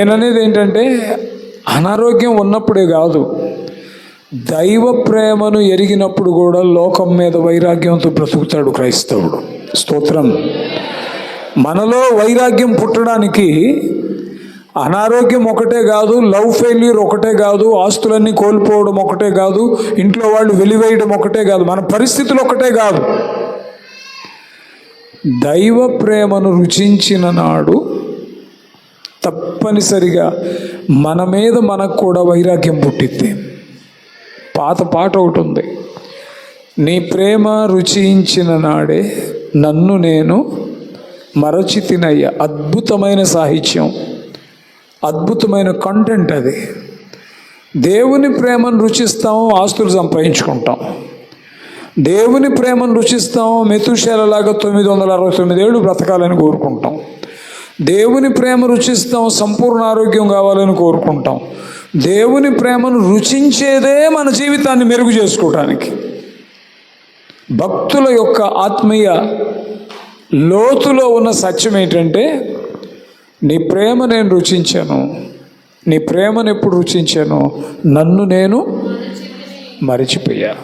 నేను అనేది ఏంటంటే అనారోగ్యం ఉన్నప్పుడే కాదు దైవ ప్రేమను ఎరిగినప్పుడు కూడా లోకం మీద వైరాగ్యంతో బ్రతుకుతాడు క్రైస్తవుడు. స్తోత్రం. మనలో వైరాగ్యం పుట్టడానికి అనారోగ్యం ఒకటే కాదు లవ్ ఫెయిల్యూర్ ఒకటే కాదు ఆస్తులన్నీ కోల్పోవడం ఒకటే కాదు ఇంట్లో వాళ్ళు వెలివేయడం ఒకటే కాదు మన పరిస్థితులు ఒకటే కాదు. దైవ ప్రేమను రుచించిన నాడు తప్పనిసరిగా మన మీద మనకు కూడా వైరాగ్యం పుట్టిద్ది. పాత పాట ఒకటి ఉంది. నీ ప్రేమ రుచించిన నాడే నన్ను నేను మరచి తినయ్య అద్భుతమైన సాహిత్యం. అద్భుతమైన కంటెంట్ అది. దేవుని ప్రేమను రుచిస్తాం ఆస్తులు సంపాదించుకుంటాం. దేవుని ప్రేమను రుచిస్తాం మెతుశేలలాగా తొమ్మిది వందల అరవై తొమ్మిది ఏళ్ళు బ్రతకాలని కోరుకుంటాం. దేవుని ప్రేమ రుచిస్తాం సంపూర్ణ ఆరోగ్యం కావాలని కోరుకుంటాం. దేవుని ప్రేమను రుచించేదే మన జీవితాన్ని మెరుగు చేసుకోవడానికి భక్తుల యొక్క ఆత్మీయ లోతులో ఉన్న సత్యం ఏంటంటే నీ ప్రేమ నేను రుచించాను నీ ప్రేమను ఎప్పుడు రుచించాను నన్ను నేను మరిచిపోయా.